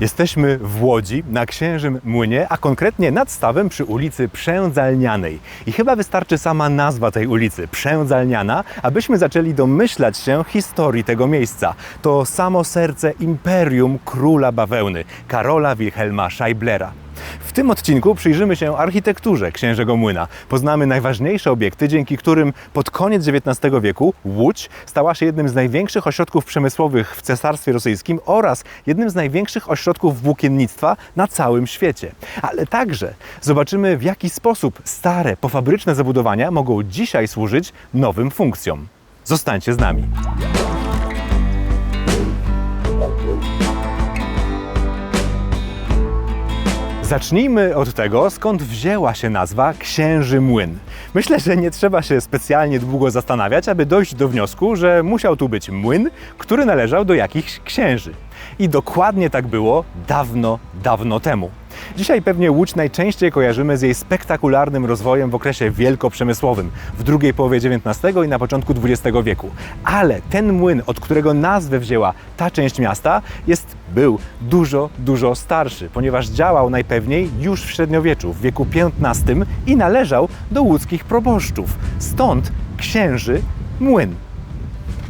Jesteśmy w Łodzi na Księżym Młynie, a konkretnie nad stawem przy ulicy Przędzalnianej. I chyba wystarczy sama nazwa tej ulicy, Przędzalniana, abyśmy zaczęli domyślać się historii tego miejsca. To samo serce imperium króla bawełny, Karola Wilhelma Scheiblera. W tym odcinku przyjrzymy się architekturze Księżego Młyna. Poznamy najważniejsze obiekty, dzięki którym pod koniec XIX wieku Łódź stała się jednym z największych ośrodków przemysłowych w Cesarstwie Rosyjskim oraz jednym z największych ośrodków włókiennictwa na całym świecie. Ale także zobaczymy, w jaki sposób stare, pofabryczne zabudowania mogą dzisiaj służyć nowym funkcjom. Zostańcie z nami. Zacznijmy od tego, skąd wzięła się nazwa Księży Młyn. Myślę, że nie trzeba się specjalnie długo zastanawiać, aby dojść do wniosku, że musiał tu być młyn, który należał do jakichś księży. I dokładnie tak było dawno, dawno temu. Dzisiaj pewnie Łódź najczęściej kojarzymy z jej spektakularnym rozwojem w okresie wielkoprzemysłowym w drugiej połowie XIX i na początku XX wieku. Ale ten młyn, od którego nazwę wzięła ta część miasta, jest, był dużo, dużo starszy, ponieważ działał najpewniej już w średniowieczu, w wieku XV i należał do łódzkich proboszczów. Stąd księży młyn.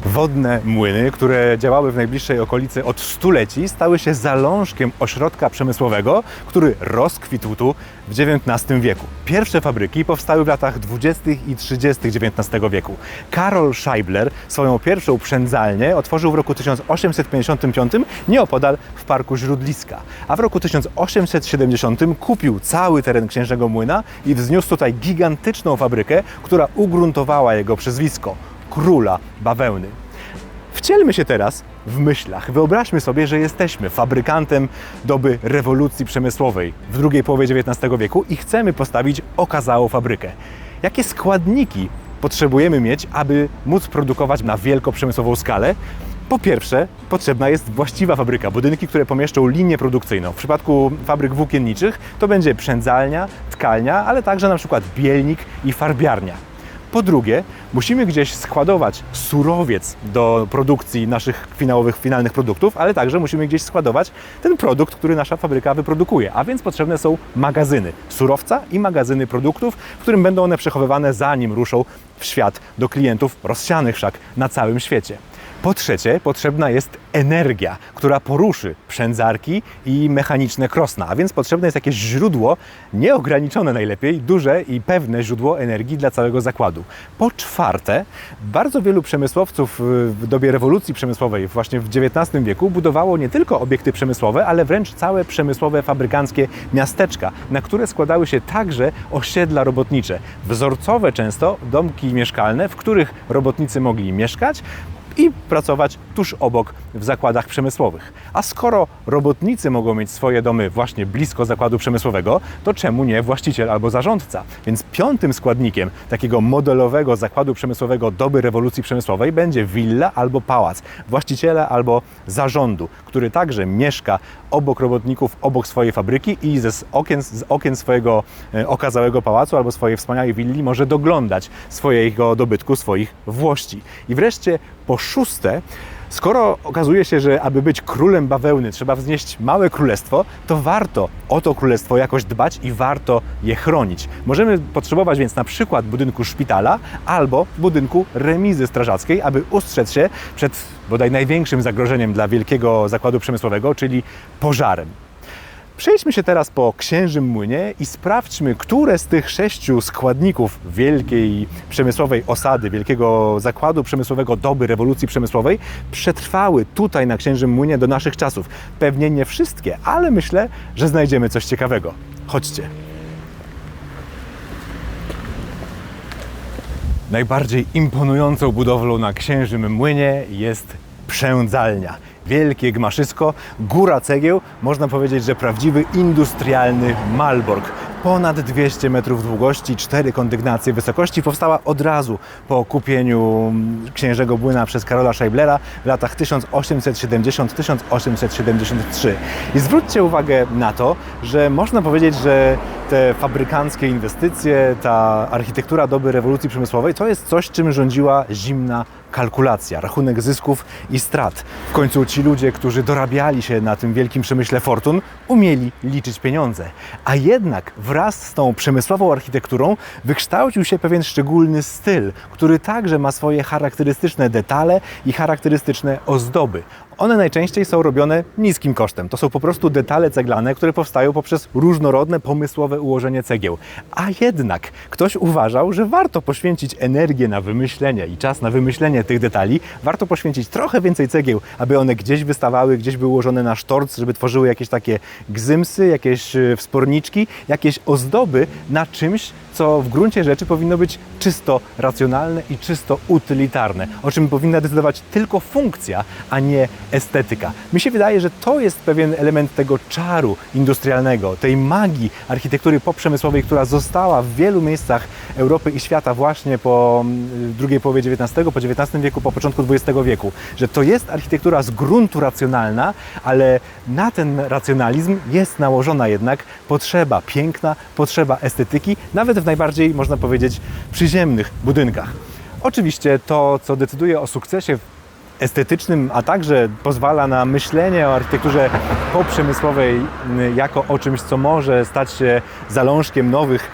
Wodne młyny, które działały w najbliższej okolicy od stuleci, stały się zalążkiem ośrodka przemysłowego, który rozkwitł tu w XIX wieku. Pierwsze fabryki powstały w latach 20. i 30. XIX wieku. Karol Scheibler swoją pierwszą przędzalnię otworzył w roku 1855 nieopodal w Parku Źródliska, a w roku 1870 kupił cały teren Księżego Młyna i wzniósł tutaj gigantyczną fabrykę, która ugruntowała jego przezwisko króla bawełny. Wcielmy się teraz w myślach. Wyobraźmy sobie, że jesteśmy fabrykantem doby rewolucji przemysłowej w drugiej połowie XIX wieku i chcemy postawić okazałą fabrykę. Jakie składniki potrzebujemy mieć, aby móc produkować na wielkoprzemysłową skalę? Po pierwsze, potrzebna jest właściwa fabryka, budynki, które pomieszczą linię produkcyjną. W przypadku fabryk włókienniczych to będzie przędzalnia, tkalnia, ale także na przykład bielnik i farbiarnia. Po drugie, musimy gdzieś składować surowiec do produkcji naszych finałowych, finalnych produktów, ale także musimy gdzieś składować ten produkt, który nasza fabryka wyprodukuje. A więc potrzebne są magazyny surowca i magazyny produktów, w którym będą one przechowywane zanim ruszą w świat do klientów rozsianych wszak na całym świecie. Po trzecie, potrzebna jest energia, która poruszy przędzarki i mechaniczne krosna, a więc potrzebne jest jakieś źródło, nieograniczone najlepiej, duże i pewne źródło energii dla całego zakładu. Po czwarte, bardzo wielu przemysłowców w dobie rewolucji przemysłowej, właśnie w XIX wieku, budowało nie tylko obiekty przemysłowe, ale wręcz całe przemysłowe, fabrykanckie miasteczka, na które składały się także osiedla robotnicze. Wzorcowe często domki mieszkalne, w których robotnicy mogli mieszkać, i pracować tuż obok w zakładach przemysłowych. A skoro robotnicy mogą mieć swoje domy właśnie blisko zakładu przemysłowego, to czemu nie właściciel albo zarządca? Więc piątym składnikiem takiego modelowego zakładu przemysłowego doby rewolucji przemysłowej będzie willa albo pałac, właściciela albo zarządu, który także mieszka obok robotników, obok swojej fabryki i ze okien, z okien swojego e, okazałego pałacu albo swojej wspaniałej willi może doglądać swojego dobytku, swoich włości. I wreszcie po szóste, skoro okazuje się, że aby być królem bawełny trzeba wznieść małe królestwo, to warto o to królestwo jakoś dbać i warto je chronić. Możemy potrzebować więc na przykład budynku szpitala albo budynku remizy strażackiej, aby ustrzec się przed bodaj największym zagrożeniem dla wielkiego zakładu przemysłowego, czyli pożarem. Przejdźmy się teraz po księżym młynie i sprawdźmy, które z tych sześciu składników wielkiej przemysłowej osady, wielkiego zakładu przemysłowego doby rewolucji przemysłowej przetrwały tutaj na księżym młynie do naszych czasów. Pewnie nie wszystkie, ale myślę, że znajdziemy coś ciekawego. Chodźcie. Najbardziej imponującą budowlą na księżym młynie jest przędzalnia. Wielkie gmaszysko, góra cegieł, można powiedzieć, że prawdziwy industrialny Malbork. Ponad 200 metrów długości, cztery kondygnacje wysokości powstała od razu po kupieniu księżego Błyna przez Karola Scheiblera w latach 1870-1873. I zwróćcie uwagę na to, że można powiedzieć, że te fabrykanckie inwestycje, ta architektura doby rewolucji przemysłowej to jest coś, czym rządziła zimna kalkulacja, rachunek zysków i strat. W końcu ci ludzie, którzy dorabiali się na tym wielkim przemyśle fortun, umieli liczyć pieniądze. A jednak wraz z tą przemysłową architekturą wykształcił się pewien szczególny styl, który także ma swoje charakterystyczne detale i charakterystyczne ozdoby. One najczęściej są robione niskim kosztem. To są po prostu detale ceglane, które powstają poprzez różnorodne, pomysłowe ułożenie cegieł. A jednak ktoś uważał, że warto poświęcić energię na wymyślenie i czas na wymyślenie tych detali. Warto poświęcić trochę więcej cegieł, aby one gdzieś wystawały, gdzieś były ułożone na sztorc, żeby tworzyły jakieś takie gzymsy, jakieś e, wsporniczki, jakieś ozdoby na czymś, co w gruncie rzeczy powinno być czysto racjonalne i czysto utylitarne, o czym powinna decydować tylko funkcja, a nie estetyka. Mi się wydaje, że to jest pewien element tego czaru industrialnego, tej magii architektury poprzemysłowej, która została w wielu miejscach Europy i świata właśnie po mm, drugiej połowie XIX, po XIX wieku, po początku XX wieku, że to jest architektura z gruntu racjonalna, ale na ten racjonalizm jest nałożona jednak potrzeba piękna, potrzeba estetyki, nawet w najbardziej, można powiedzieć, przyziemnych budynkach. Oczywiście to, co decyduje o sukcesie estetycznym, a także pozwala na myślenie o architekturze poprzemysłowej jako o czymś, co może stać się zalążkiem nowych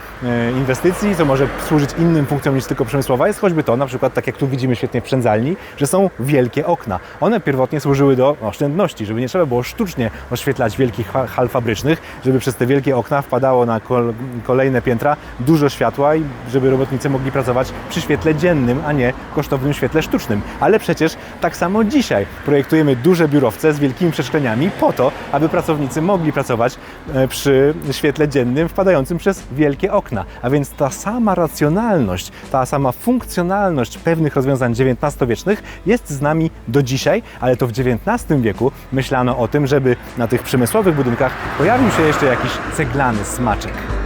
inwestycji, co może służyć innym funkcjom niż tylko przemysłowa, jest choćby to, na przykład tak jak tu widzimy świetnie w przędzalni, że są wielkie okna. One pierwotnie służyły do oszczędności, żeby nie trzeba było sztucznie oświetlać wielkich hal fabrycznych, żeby przez te wielkie okna wpadało na kolejne piętra dużo światła i żeby robotnicy mogli pracować przy świetle dziennym, a nie kosztownym świetle sztucznym. Ale przecież tak samo dzisiaj projektujemy duże biurowce z wielkimi przeszkleniami po to, aby pracownicy mogli pracować e, przy świetle dziennym wpadającym przez wielkie okna. A więc ta sama racjonalność, ta sama funkcjonalność pewnych rozwiązań XIX-wiecznych jest z nami do dzisiaj, ale to w XIX wieku myślano o tym, żeby na tych przemysłowych budynkach pojawił się jeszcze jakiś ceglany smaczek.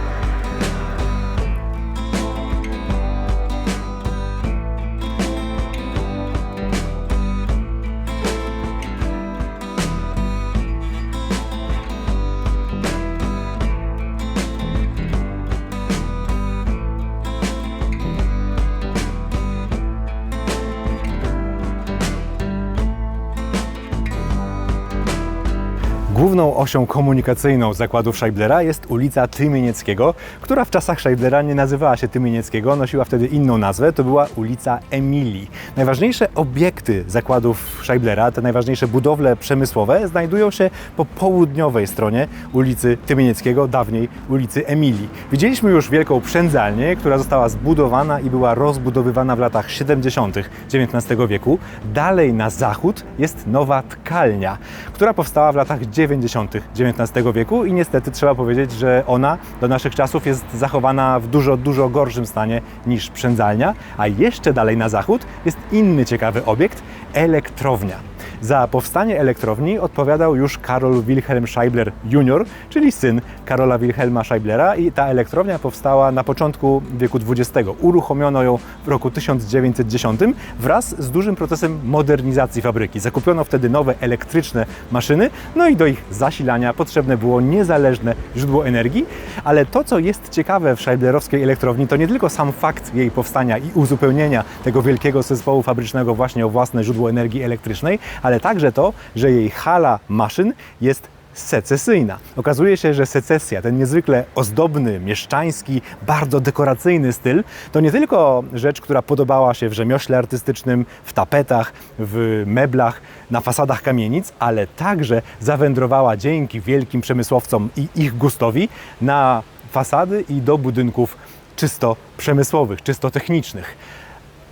Główną osią komunikacyjną zakładów Scheiblera jest ulica Tymienieckiego, która w czasach Scheiblera nie nazywała się Tymienieckiego, nosiła wtedy inną nazwę, to była ulica Emilii. Najważniejsze obiekty zakładów Scheiblera, te najważniejsze budowle przemysłowe znajdują się po południowej stronie ulicy Tymienieckiego, dawniej ulicy Emilii. Widzieliśmy już wielką przędzalnię, która została zbudowana i była rozbudowywana w latach 70. XIX wieku. Dalej na zachód jest nowa tkalnia, która powstała w latach 90 90. XIX wieku i niestety trzeba powiedzieć, że ona do naszych czasów jest zachowana w dużo, dużo gorszym stanie niż przędzalnia, a jeszcze dalej na zachód jest inny ciekawy obiekt elektrownia. Za powstanie elektrowni odpowiadał już Karol Wilhelm Scheibler jr., czyli syn Karola Wilhelma Scheiblera i ta elektrownia powstała na początku wieku XX. Uruchomiono ją w roku 1910 wraz z dużym procesem modernizacji fabryki. Zakupiono wtedy nowe elektryczne maszyny, no i do ich zasilania potrzebne było niezależne źródło energii, ale to, co jest ciekawe w Scheiblerowskiej elektrowni, to nie tylko sam fakt jej powstania i uzupełnienia tego wielkiego zespołu fabrycznego właśnie o własne źródło energii elektrycznej, ale także to, że jej hala maszyn jest secesyjna. Okazuje się, że secesja, ten niezwykle ozdobny, mieszczański, bardzo dekoracyjny styl, to nie tylko rzecz, która podobała się w rzemiośle artystycznym, w tapetach, w meblach, na fasadach kamienic, ale także zawędrowała dzięki wielkim przemysłowcom i ich gustowi na fasady i do budynków czysto przemysłowych, czysto technicznych.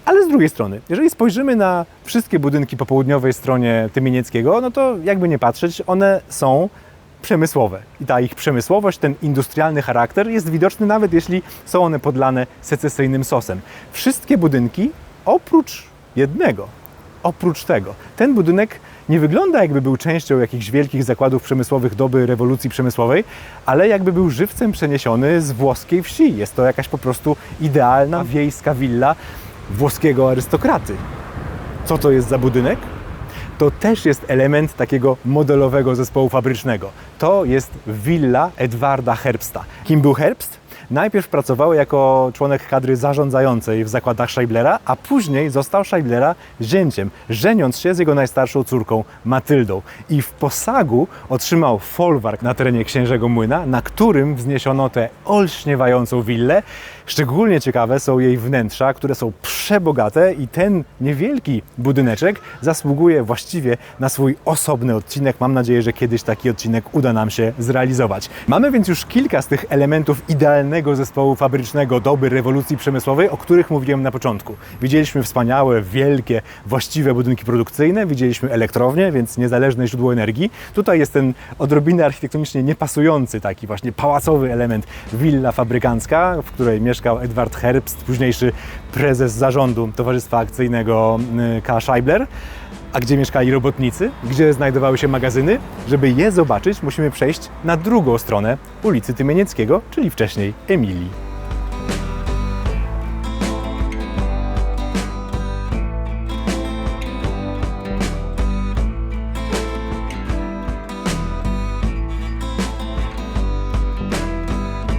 Ale z drugiej strony, jeżeli spojrzymy na wszystkie budynki po południowej stronie Tymienieckiego, no to jakby nie patrzeć, one są przemysłowe. I ta ich przemysłowość, ten industrialny charakter jest widoczny nawet jeśli są one podlane secesyjnym sosem. Wszystkie budynki oprócz jednego, oprócz tego, ten budynek nie wygląda jakby był częścią jakichś wielkich zakładów przemysłowych doby rewolucji przemysłowej, ale jakby był żywcem przeniesiony z włoskiej wsi. Jest to jakaś po prostu idealna wiejska willa, włoskiego arystokraty. Co to jest za budynek? To też jest element takiego modelowego zespołu fabrycznego. To jest willa Edwarda Herbsta. Kim był Herbst? Najpierw pracował jako członek kadry zarządzającej w zakładach Scheiblera, a później został Scheiblera zięciem, żeniąc się z jego najstarszą córką Matyldą. I w posagu otrzymał folwark na terenie księżego młyna, na którym wzniesiono tę olśniewającą willę. Szczególnie ciekawe są jej wnętrza, które są przebogate i ten niewielki budyneczek zasługuje właściwie na swój osobny odcinek. Mam nadzieję, że kiedyś taki odcinek uda nam się zrealizować. Mamy więc już kilka z tych elementów idealnego zespołu fabrycznego doby rewolucji przemysłowej, o których mówiłem na początku. Widzieliśmy wspaniałe, wielkie, właściwe budynki produkcyjne, widzieliśmy elektrownie, więc niezależne źródło energii. Tutaj jest ten odrobinę architektonicznie niepasujący taki właśnie pałacowy element willa fabrykancka, w której mieszkał Edward Herbst, późniejszy prezes zarządu Towarzystwa Akcyjnego y, K. Scheibler. A gdzie mieszkali robotnicy? Gdzie znajdowały się magazyny? Żeby je zobaczyć, musimy przejść na drugą stronę ulicy Tymienieckiego, czyli wcześniej Emilii.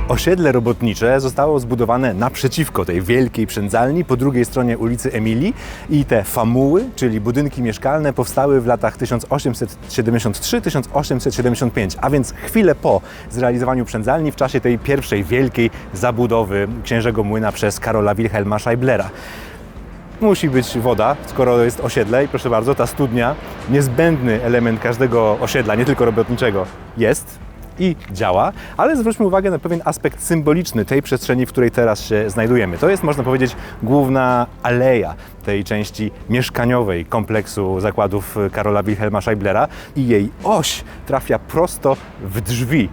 Osiedle robotnicze zostało zbudowane naprzeciwko tej wielkiej przędzalni po drugiej stronie ulicy Emilii. I te famuły, czyli budynki mieszkalne, powstały w latach 1873-1875, a więc chwilę po zrealizowaniu przędzalni w czasie tej pierwszej wielkiej zabudowy księżego młyna przez Karola Wilhelma Scheiblera. Musi być woda, skoro jest osiedle i proszę bardzo, ta studnia, niezbędny element każdego osiedla, nie tylko robotniczego, jest i działa, ale zwróćmy uwagę na pewien aspekt symboliczny tej przestrzeni, w której teraz się znajdujemy. To jest, można powiedzieć, główna aleja tej części mieszkaniowej kompleksu zakładów Karola Wilhelma Scheiblera i jej oś trafia prosto w drzwi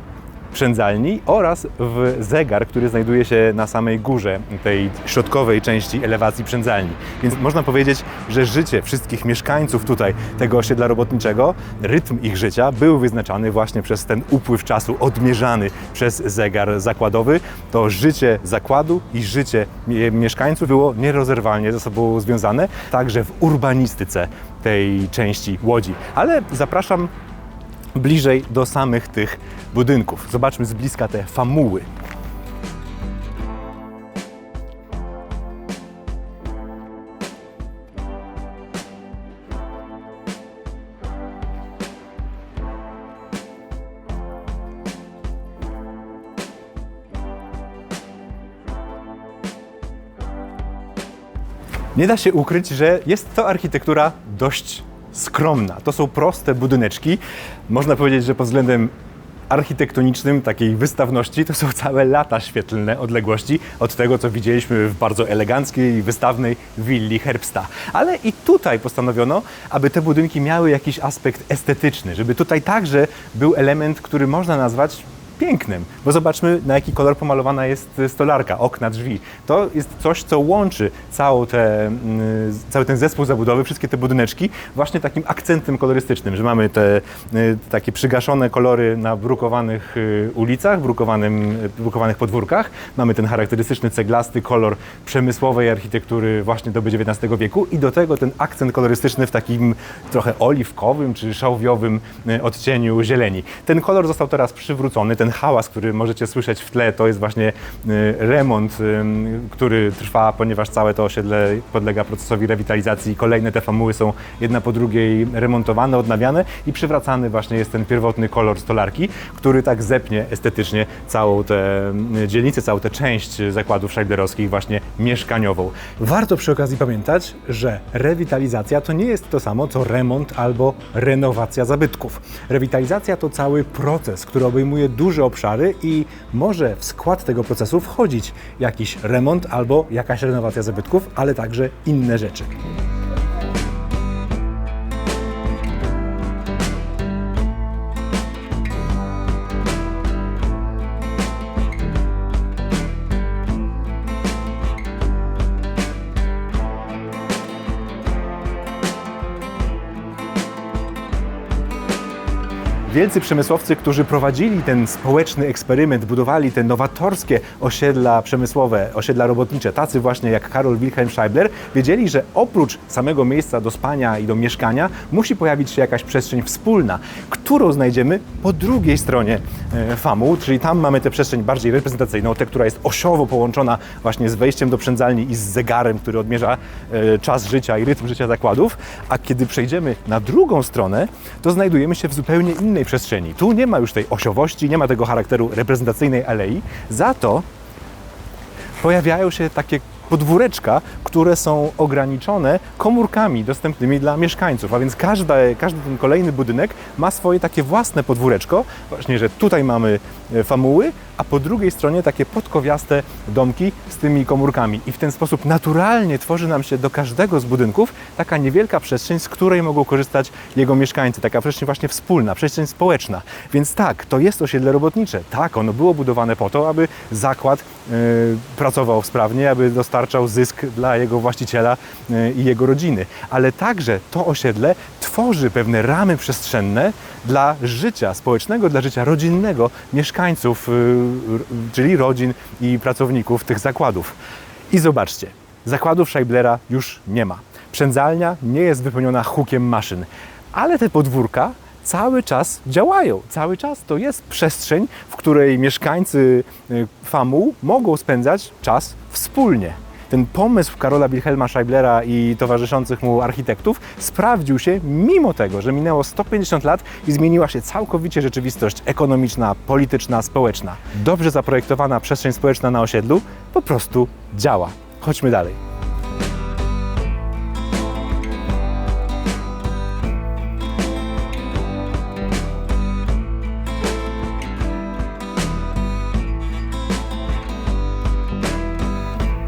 przędzalni oraz w zegar, który znajduje się na samej górze tej środkowej części elewacji przędzalni. Więc można powiedzieć, że życie wszystkich mieszkańców tutaj tego osiedla robotniczego, rytm ich życia był wyznaczany właśnie przez ten upływ czasu odmierzany przez zegar zakładowy. To życie zakładu i życie mie- mieszkańców było nierozerwalnie ze sobą związane, także w urbanistyce tej części Łodzi. Ale zapraszam bliżej do samych tych budynków. Zobaczmy z bliska te famuły. Nie da się ukryć, że jest to architektura dość skromna. To są proste budyneczki. Można powiedzieć, że pod względem architektonicznym, takiej wystawności, to są całe lata świetlne odległości od tego, co widzieliśmy w bardzo eleganckiej, wystawnej willi Herbsta. Ale i tutaj postanowiono, aby te budynki miały jakiś aspekt estetyczny, żeby tutaj także był element, który można nazwać pięknym, bo zobaczmy na jaki kolor pomalowana jest stolarka, okna, drzwi. To jest coś, co łączy całą te, mm, cały ten zespół zabudowy, wszystkie te budyneczki właśnie takim akcentem kolorystycznym, że mamy te y, takie przygaszone kolory na brukowanych y, ulicach, brukowanym, brukowanych podwórkach. Mamy ten charakterystyczny ceglasty kolor przemysłowej architektury właśnie doby XIX wieku i do tego ten akcent kolorystyczny w takim trochę oliwkowym czy szałwiowym y, odcieniu zieleni. Ten kolor został teraz przywrócony, ten hałas, który możecie słyszeć w tle, to jest właśnie y, remont, y, który trwa, ponieważ całe to osiedle podlega procesowi rewitalizacji kolejne te famuły są jedna po drugiej remontowane, odnawiane i przywracany właśnie jest ten pierwotny kolor stolarki, który tak zepnie estetycznie całą tę y, dzielnicę, całą tę część zakładów szajderowskich właśnie mieszkaniową. Warto przy okazji pamiętać, że rewitalizacja to nie jest to samo co remont albo renowacja zabytków. Rewitalizacja to cały proces, który obejmuje duże obszary i może w skład tego procesu wchodzić jakiś remont albo jakaś renowacja zabytków, ale także inne rzeczy. Wielcy przemysłowcy, którzy prowadzili ten społeczny eksperyment, budowali te nowatorskie osiedla przemysłowe, osiedla robotnicze, tacy właśnie jak Karol Wilhelm Scheibler, wiedzieli, że oprócz samego miejsca do spania i do mieszkania musi pojawić się jakaś przestrzeń wspólna, którą znajdziemy po drugiej stronie e, FAMU, czyli tam mamy tę przestrzeń bardziej reprezentacyjną, tę, która jest osiowo połączona właśnie z wejściem do przędzalni i z zegarem, który odmierza e, czas życia i rytm życia zakładów, a kiedy przejdziemy na drugą stronę, to znajdujemy się w zupełnie innej przestrzeni. Tu nie ma już tej osiowości, nie ma tego charakteru reprezentacyjnej alei, za to pojawiają się takie podwóreczka, które są ograniczone komórkami dostępnymi dla mieszkańców, a więc każdy, każdy ten kolejny budynek ma swoje takie własne podwóreczko, właśnie, że tutaj mamy famuły, a po drugiej stronie takie podkowiaste domki z tymi komórkami. I w ten sposób naturalnie tworzy nam się do każdego z budynków taka niewielka przestrzeń, z której mogą korzystać jego mieszkańcy, taka przestrzeń właśnie wspólna, przestrzeń społeczna. Więc tak, to jest osiedle robotnicze. Tak, ono było budowane po to, aby zakład yy, pracował sprawnie, aby dostarczał zysk dla jego właściciela yy, i jego rodziny. Ale także to osiedle tworzy pewne ramy przestrzenne dla życia społecznego, dla życia rodzinnego mieszkańców, yy, czyli rodzin i pracowników tych zakładów. I zobaczcie, zakładów Scheiblera już nie ma. Przędzalnia nie jest wypełniona hukiem maszyn, ale te podwórka cały czas działają. Cały czas to jest przestrzeń, w której mieszkańcy y, FAMU mogą spędzać czas wspólnie ten pomysł Karola Wilhelma Scheiblera i towarzyszących mu architektów sprawdził się mimo tego, że minęło 150 lat i zmieniła się całkowicie rzeczywistość ekonomiczna, polityczna, społeczna. Dobrze zaprojektowana przestrzeń społeczna na osiedlu po prostu działa. Chodźmy dalej.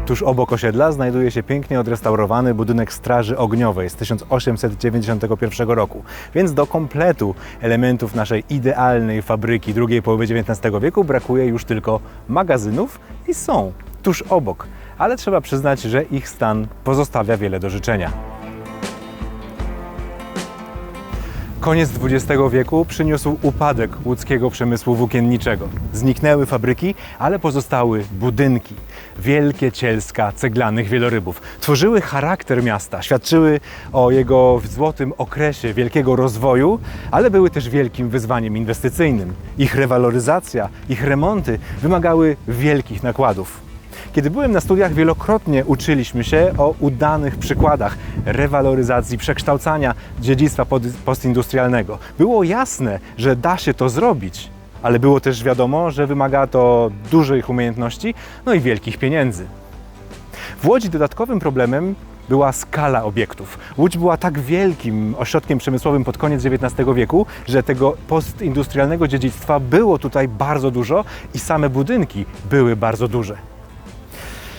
Tuż obok osiedla znajduje się pięknie odrestaurowany budynek Straży Ogniowej z 1891 roku. Więc do kompletu elementów naszej idealnej fabryki drugiej połowy XIX wieku brakuje już tylko magazynów i są tuż obok. Ale trzeba przyznać, że ich stan pozostawia wiele do życzenia. Koniec XX wieku przyniósł upadek łódzkiego przemysłu włókienniczego. Zniknęły fabryki, ale pozostały budynki. Wielkie cielska ceglanych wielorybów. Tworzyły charakter miasta, świadczyły o jego złotym okresie wielkiego rozwoju, ale były też wielkim wyzwaniem inwestycyjnym. Ich rewaloryzacja, ich remonty wymagały wielkich nakładów. Kiedy byłem na studiach, wielokrotnie uczyliśmy się o udanych przykładach rewaloryzacji, przekształcania dziedzictwa postindustrialnego. Było jasne, że da się to zrobić, ale było też wiadomo, że wymaga to dużych umiejętności, no i wielkich pieniędzy. W Łodzi dodatkowym problemem była skala obiektów. Łódź była tak wielkim ośrodkiem przemysłowym pod koniec XIX wieku, że tego postindustrialnego dziedzictwa było tutaj bardzo dużo i same budynki były bardzo duże.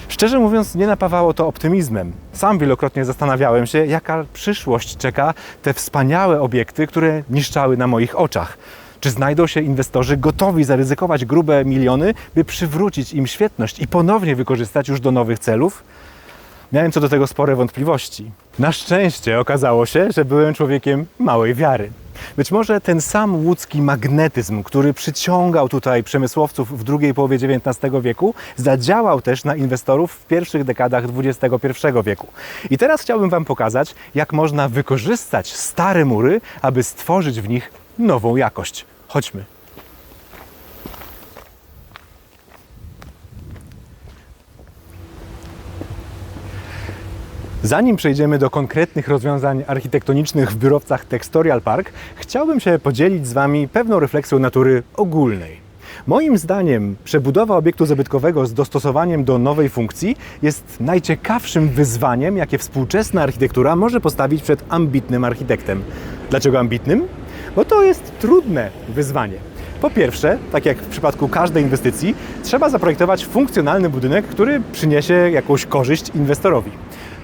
Szczerze mówiąc, nie napawało to optymizmem. Sam wielokrotnie zastanawiałem się, jaka przyszłość czeka te wspaniałe obiekty, które niszczały na moich oczach. Czy znajdą się inwestorzy gotowi zaryzykować grube miliony, by przywrócić im świetność i ponownie wykorzystać już do nowych celów? Miałem co do tego spore wątpliwości. Na szczęście okazało się, że byłem człowiekiem małej wiary. Być może ten sam łódzki magnetyzm, który przyciągał tutaj przemysłowców w drugiej połowie XIX wieku, zadziałał też na inwestorów w pierwszych dekadach XXI wieku. I teraz chciałbym Wam pokazać, jak można wykorzystać stare mury, aby stworzyć w nich nową jakość. Chodźmy. Zanim przejdziemy do konkretnych rozwiązań architektonicznych w biurowcach Textorial Park, chciałbym się podzielić z Wami pewną refleksją natury ogólnej. Moim zdaniem przebudowa obiektu zabytkowego z dostosowaniem do nowej funkcji jest najciekawszym wyzwaniem, jakie współczesna architektura może postawić przed ambitnym architektem. Dlaczego ambitnym? Bo to jest trudne wyzwanie. Po pierwsze, tak jak w przypadku każdej inwestycji, trzeba zaprojektować funkcjonalny budynek, który przyniesie jakąś korzyść inwestorowi.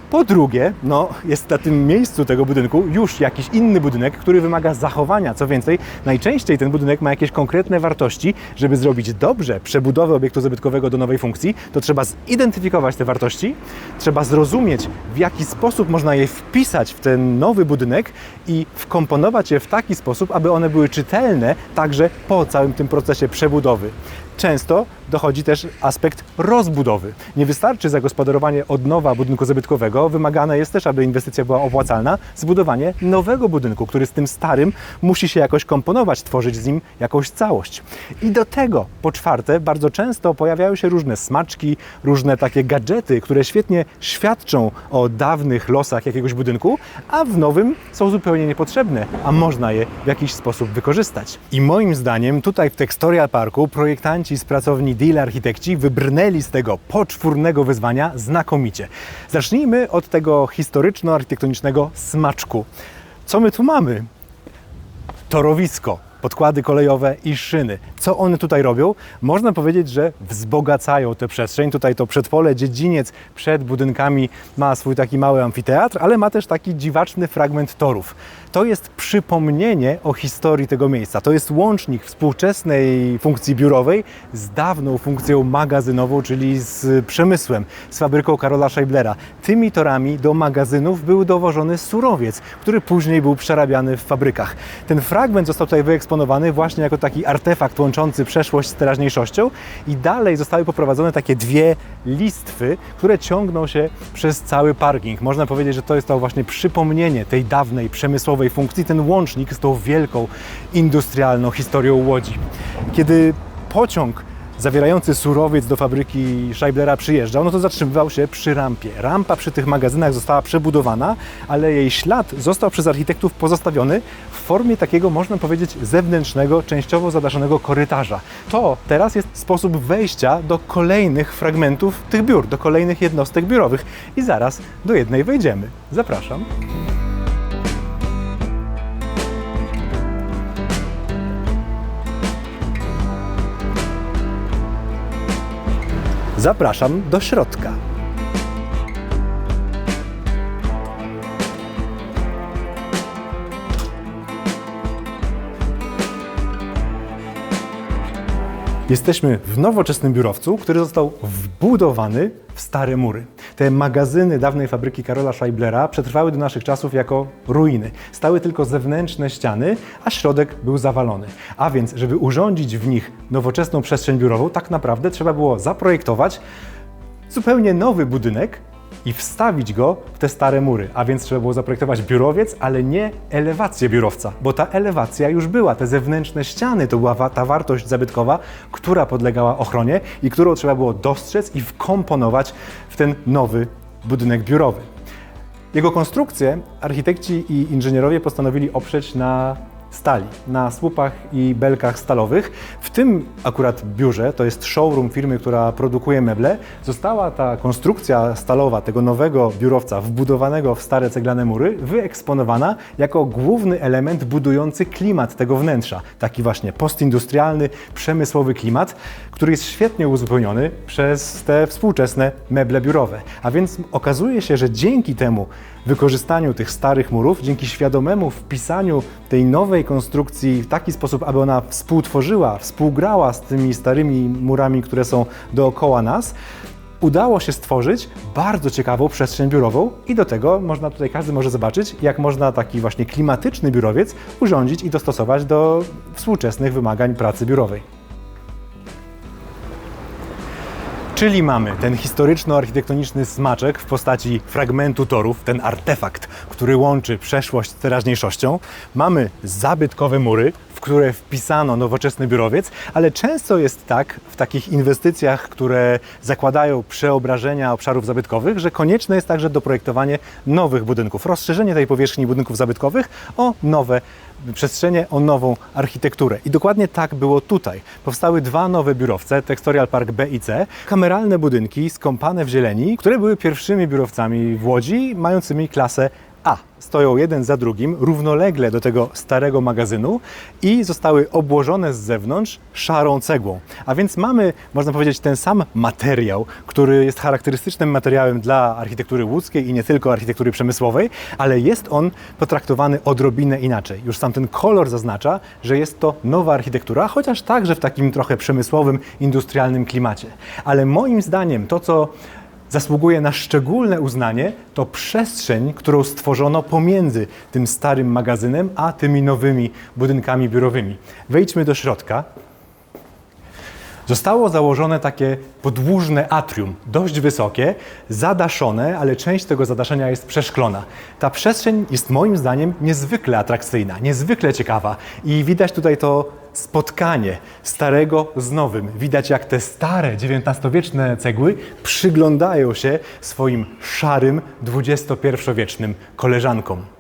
Po drugie, no, jest na tym miejscu tego budynku już jakiś inny budynek, który wymaga zachowania. Co więcej, najczęściej ten budynek ma jakieś konkretne wartości. Żeby zrobić dobrze przebudowę obiektu zabytkowego do nowej funkcji, to trzeba zidentyfikować te wartości, trzeba zrozumieć, w jaki sposób można je wpisać w ten nowy budynek i wkomponować je w taki sposób, aby one były czytelne także po całym tym procesie przebudowy. Często dochodzi też aspekt rozbudowy. Nie wystarczy zagospodarowanie od nowa budynku zabytkowego, wymagane jest też, aby inwestycja była opłacalna, zbudowanie nowego budynku, który z tym starym musi się jakoś komponować, tworzyć z nim jakąś całość. I do tego, po czwarte, bardzo często pojawiają się różne smaczki, różne takie gadżety, które świetnie świadczą o dawnych losach jakiegoś budynku, a w nowym są zupełnie niepotrzebne, a można je w jakiś sposób wykorzystać. I moim zdaniem tutaj w Textorial Parku projektanci z pracowni Deal Architekci wybrnęli z tego poczwórnego wyzwania znakomicie. Zacznijmy od tego historyczno-architektonicznego smaczku. Co my tu mamy? Torowisko, podkłady kolejowe i szyny. Co one tutaj robią? Można powiedzieć, że wzbogacają tę przestrzeń. Tutaj to przedpole, dziedziniec przed budynkami ma swój taki mały amfiteatr, ale ma też taki dziwaczny fragment torów. To jest przypomnienie o historii tego miejsca. To jest łącznik współczesnej funkcji biurowej z dawną funkcją magazynową, czyli z przemysłem, z fabryką Karola Scheiblera. Tymi torami do magazynów był dowożony surowiec, który później był przerabiany w fabrykach. Ten fragment został tutaj wyeksponowany właśnie jako taki artefakt łączący przeszłość z teraźniejszością i dalej zostały poprowadzone takie dwie listwy, które ciągną się przez cały parking. Można powiedzieć, że to jest to właśnie przypomnienie tej dawnej przemysłowej funkcji, ten łącznik z tą wielką industrialną historią Łodzi. Kiedy pociąg zawierający surowiec do fabryki Scheiblera przyjeżdżał, no to zatrzymywał się przy rampie. Rampa przy tych magazynach została przebudowana, ale jej ślad został przez architektów pozostawiony w formie takiego, można powiedzieć, zewnętrznego, częściowo zadaszonego korytarza. To teraz jest sposób wejścia do kolejnych fragmentów tych biur, do kolejnych jednostek biurowych i zaraz do jednej wejdziemy. Zapraszam. Zapraszam do środka. Jesteśmy w nowoczesnym biurowcu, który został wbudowany w stare mury. Te magazyny dawnej fabryki Karola Scheiblera przetrwały do naszych czasów jako ruiny. Stały tylko zewnętrzne ściany, a środek był zawalony. A więc, żeby urządzić w nich nowoczesną przestrzeń biurową, tak naprawdę trzeba było zaprojektować zupełnie nowy budynek i wstawić go w te stare mury. A więc trzeba było zaprojektować biurowiec, ale nie elewację biurowca, bo ta elewacja już była. Te zewnętrzne ściany to była ta wartość zabytkowa, która podlegała ochronie i którą trzeba było dostrzec i wkomponować w ten nowy budynek biurowy. Jego konstrukcję architekci i inżynierowie postanowili oprzeć na stali, na słupach i belkach stalowych. W tym akurat biurze, to jest showroom firmy, która produkuje meble, została ta konstrukcja stalowa tego nowego biurowca wbudowanego w stare ceglane mury wyeksponowana jako główny element budujący klimat tego wnętrza. Taki właśnie postindustrialny, przemysłowy klimat, który jest świetnie uzupełniony przez te współczesne meble biurowe. A więc okazuje się, że dzięki temu wykorzystaniu tych starych murów, dzięki świadomemu wpisaniu tej nowej konstrukcji w taki sposób, aby ona współtworzyła, współgrała z tymi starymi murami, które są dookoła nas, udało się stworzyć bardzo ciekawą przestrzeń biurową i do tego można tutaj każdy może zobaczyć, jak można taki właśnie klimatyczny biurowiec urządzić i dostosować do współczesnych wymagań pracy biurowej. Czyli mamy ten historyczno-architektoniczny smaczek w postaci fragmentu torów, ten artefakt, który łączy przeszłość z teraźniejszością. Mamy zabytkowe mury, w które wpisano nowoczesny biurowiec, ale często jest tak w takich inwestycjach, które zakładają przeobrażenia obszarów zabytkowych, że konieczne jest także doprojektowanie nowych budynków, rozszerzenie tej powierzchni budynków zabytkowych o nowe przestrzenie, o nową architekturę. I dokładnie tak było tutaj. Powstały dwa nowe biurowce, Textorial Park B i C, kameralne budynki skąpane w zieleni, które były pierwszymi biurowcami w Łodzi, mającymi klasę A stoją jeden za drugim, równolegle do tego starego magazynu i zostały obłożone z zewnątrz szarą cegłą. A więc mamy, można powiedzieć, ten sam materiał, który jest charakterystycznym materiałem dla architektury łódzkiej i nie tylko architektury przemysłowej, ale jest on potraktowany odrobinę inaczej. Już sam ten kolor zaznacza, że jest to nowa architektura, chociaż także w takim trochę przemysłowym, industrialnym klimacie. Ale moim zdaniem to, co zasługuje na szczególne uznanie, to przestrzeń, którą stworzono pomiędzy tym starym magazynem a tymi nowymi budynkami biurowymi. Wejdźmy do środka. Zostało założone takie podłużne atrium, dość wysokie, zadaszone, ale część tego zadaszenia jest przeszklona. Ta przestrzeń jest moim zdaniem niezwykle atrakcyjna, niezwykle ciekawa i widać tutaj to spotkanie starego z nowym. Widać jak te stare XIX-wieczne cegły przyglądają się swoim szarym XXI-wiecznym koleżankom.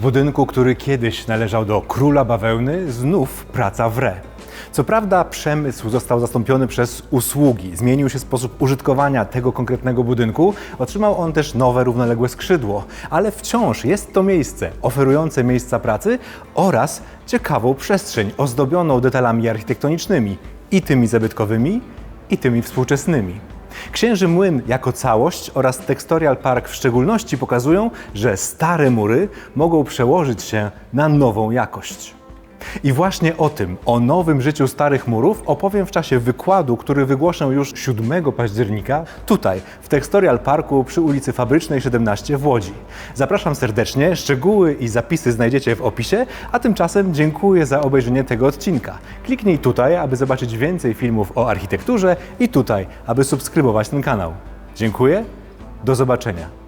Budynku, który kiedyś należał do króla bawełny, znów praca wre. Co prawda przemysł został zastąpiony przez usługi, zmienił się sposób użytkowania tego konkretnego budynku, otrzymał on też nowe równoległe skrzydło, ale wciąż jest to miejsce oferujące miejsca pracy oraz ciekawą przestrzeń ozdobioną detalami architektonicznymi i tymi zabytkowymi, i tymi współczesnymi. Księży Młyn jako całość oraz Textorial Park w szczególności pokazują, że stare mury mogą przełożyć się na nową jakość. I właśnie o tym, o nowym życiu starych murów opowiem w czasie wykładu, który wygłoszę już 7 października tutaj, w Textorial Parku przy ulicy Fabrycznej 17 w Łodzi. Zapraszam serdecznie, szczegóły i zapisy znajdziecie w opisie, a tymczasem dziękuję za obejrzenie tego odcinka. Kliknij tutaj, aby zobaczyć więcej filmów o architekturze i tutaj, aby subskrybować ten kanał. Dziękuję, do zobaczenia.